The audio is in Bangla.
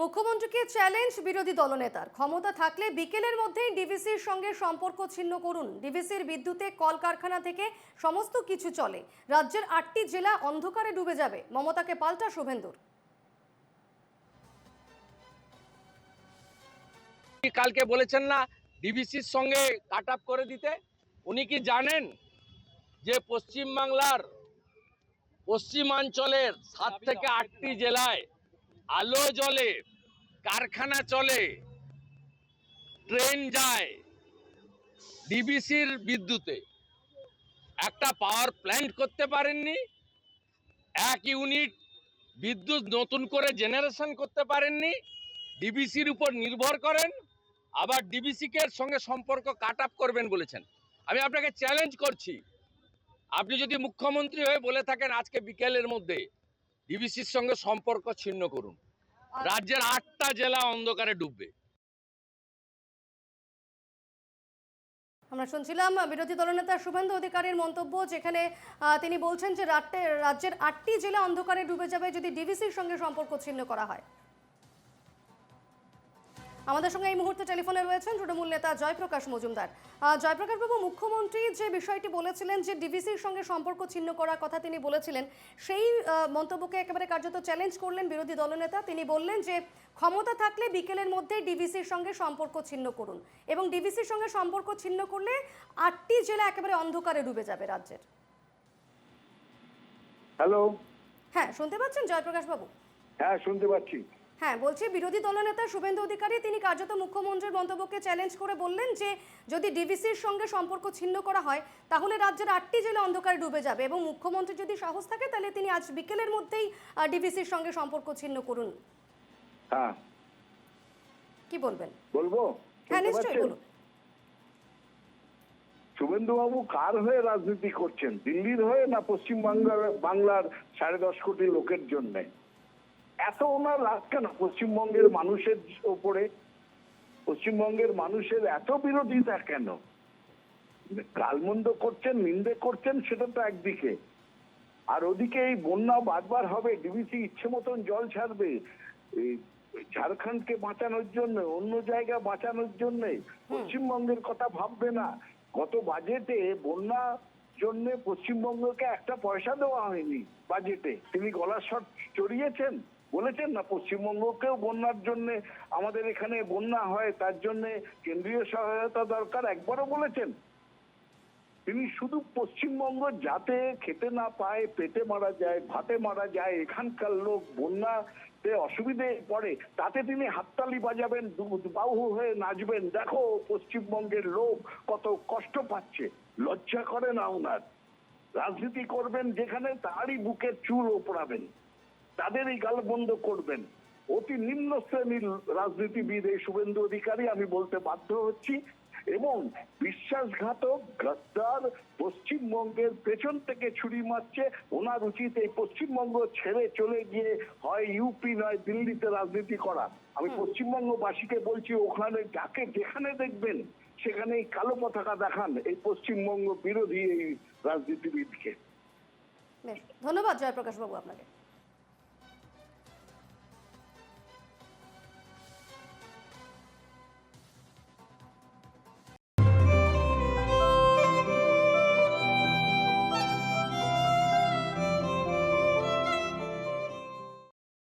মুখ্যমন্ত্রীকে চ্যালেঞ্জ বিরোধী দলনেতার। ক্ষমতা থাকলে বিকেলের মধ্যেই ডিভিসির সঙ্গে সম্পর্ক ছিন্ন করুন। ডিভিসির বিদ্যুতে কলকারখানা থেকে সমস্ত কিছু চলে। রাজ্যের আটটি জেলা অন্ধকারে ডুবে যাবে। মমতাকে পাল্টা শুভেন্দুর। কালকে বলেছেন না ডিভিসির সঙ্গে কাট আপ করে দিতে? উনি কি জানেন যে পশ্চিমবাংলার পশ্চিমাঞ্চলের সাত থেকে আটটি জেলায় আলো জ্বলে, কারখানা চলে, ট্রেন যায় ডিবিসির বিদ্যুতে। একটা পাওয়ার প্ল্যান্ট করতে পারেননি, এক ইউনিট বিদ্যুৎ নতুন করে জেনারেশন করতে পারেননি, ডিবিসির উপর নির্ভর করেন, আবার ডিবিসিকে সঙ্গে সম্পর্ক কাট আপ করবেন বলেছেন। আমি আপনাকে চ্যালেঞ্জ করছি। আপনি যদি মুখ্যমন্ত্রী হয়ে বলে থাকেন আজকে বিকেলের মধ্যে ডিবিসির সঙ্গে সম্পর্ক ছিন্ন করুন। রাজ্যের আটটা জেলা অন্ধকারে ডুববে। আমরা শুনছিলাম বিরোধী দলনেতা শুভেন্দু অধিকারীর মন্তব্য যেখানে তিনি বলছেন যে রাজ্যের আটটি জেলা অন্ধকারে ডুবে যাবে যদি ডিভিসির সঙ্গে সম্পর্ক ছিন্ন করা হয়। আমাদের সঙ্গে এই মুহূর্তে টেলিফোনে রয়েছেন তৃণমূল নেতা জয়প্রকাশ মজুমদার। জয়প্রকাশ বাবু মুখ্যমন্ত্রী যে বিষয়টি বলেছিলেন যে ডিভিসির সঙ্গে সম্পর্ক ছিন্ন করার কথা তিনি বলেছিলেন সেই মন্তব্যকে একেবারে কার্যত চ্যালেঞ্জ করলেন বিরোধী দলনেতা। তিনি বললেন যে ক্ষমতা থাকলে বিকেলের মধ্যে ডিভিসির সঙ্গে সম্পর্ক ছিন্ন করুন এবং ডিভিসির সঙ্গে সম্পর্ক ছিন্ন করলে আটটি জেলা একেবারে অন্ধকারে ডুবে যাবে রাজ্যের। হ্যালো হ্যাঁ শুনতে পাচ্ছেন জয়প্রকাশ বাবু? হ্যাঁ শুনতে পাচ্ছি। হ্যাঁ বলছি বিরোধী দলনেতা শুভেন্দু অধিকারী তিনি কার্যত মুখ্যমন্ত্রীর মন্তব্যকে চ্যালেঞ্জ করে বললেন যে যদি ডিভিসির সঙ্গে সম্পর্ক ছিন্ন করা হয় তাহলে রাজ্যের আটটি জেলা অন্ধকারে ডুবে যাবে এবং মুখ্যমন্ত্রী যদি সাহস থাকে তাহলে তিনি আজ বিকেলের মধ্যেই ডিভিসির সঙ্গে সম্পর্ক ছিন্ন করুন। হ্যাঁ। কি বলবেন? বলব? হ্যাঁ নিশ্চয়ই বলুন। শুভেন্দু বাবু কার হয়ে রাজনীতি করছেন? দিল্লির হয়ে না পশ্চিম বাংলার বাংলার সাড়ে দশ কোটি লোকের জন্য? এত ওনার রাগ কেন? পশ্চিমবঙ্গের মানুষের ওপরে পশ্চিমবঙ্গের মানুষের এত বিরোধিতা কেন? গালমন্দ করছেন নিন্দে করছেন সেটা তো একদিকে। আর ওদিকে এই বন্যা বারবার হবে ডিবিসি ইচ্ছে মতন জল ছাড়বে ঝাড়খণ্ডকে বাঁচানোর জন্য অন্য জায়গা বাঁচানোর জন্য পশ্চিমবঙ্গের কথা ভাববে না। গত বাজেটে বন্যা জন্য পশ্চিমবঙ্গকে একটা পয়সা দেওয়া হয়নি বাজেটে। তিনি গলার শট চড়িয়েছেন? বলেছেন না, পশ্চিমবঙ্গকেও বন্যার জন্য আমাদের এখানে বন্যা হয়, তার জন্য কেন্দ্রীয় সহায়তা দরকার, একবারও বলেছেন। তিনি শুধু পশ্চিমবঙ্গ যাতে খেতে না পায়, পেটে মারা যায়, ভাতে মারা যায়, এখানকার লোক বন্যাতে অসুবিধে পড়ে, তাতে তিনি হাততালি বাজাবেন বাহু হয়ে নাচবেন। দেখো পশ্চিমবঙ্গের লোক কত কষ্ট পাচ্ছে, লজ্জা করে না ওনার। রাজনীতি করবেন যেখানে তারই বুকের চুল ওপড়াবেন। তাদেরই গালবন্ধ করবেন। অতি নিম্ন শ্রেণির রাজনীতিবিদ এই শুভেন্দু অধিকারী আমি বলতে বাধ্য হচ্ছি। এবং বিশ্বাসঘাতক গদ্দার পশ্চিমবঙ্গের পেছন থেকে ছুরি মারছে। ওনার উচিত এই পশ্চিমবঙ্গ ছেড়ে চলে গিয়ে হয় ইউপি নয় দিল্লিতে রাজনীতি করা। আমি পশ্চিমবঙ্গবাসীকে বলছি ওখানে যাকে যেখানে দেখবেন সেখানে এই কালো পতাকা দেখান এই পশ্চিমবঙ্গ বিরোধী এই রাজনীতিবিদকে। ধন্যবাদ জয়প্রকাশ বাবু আপনাকে।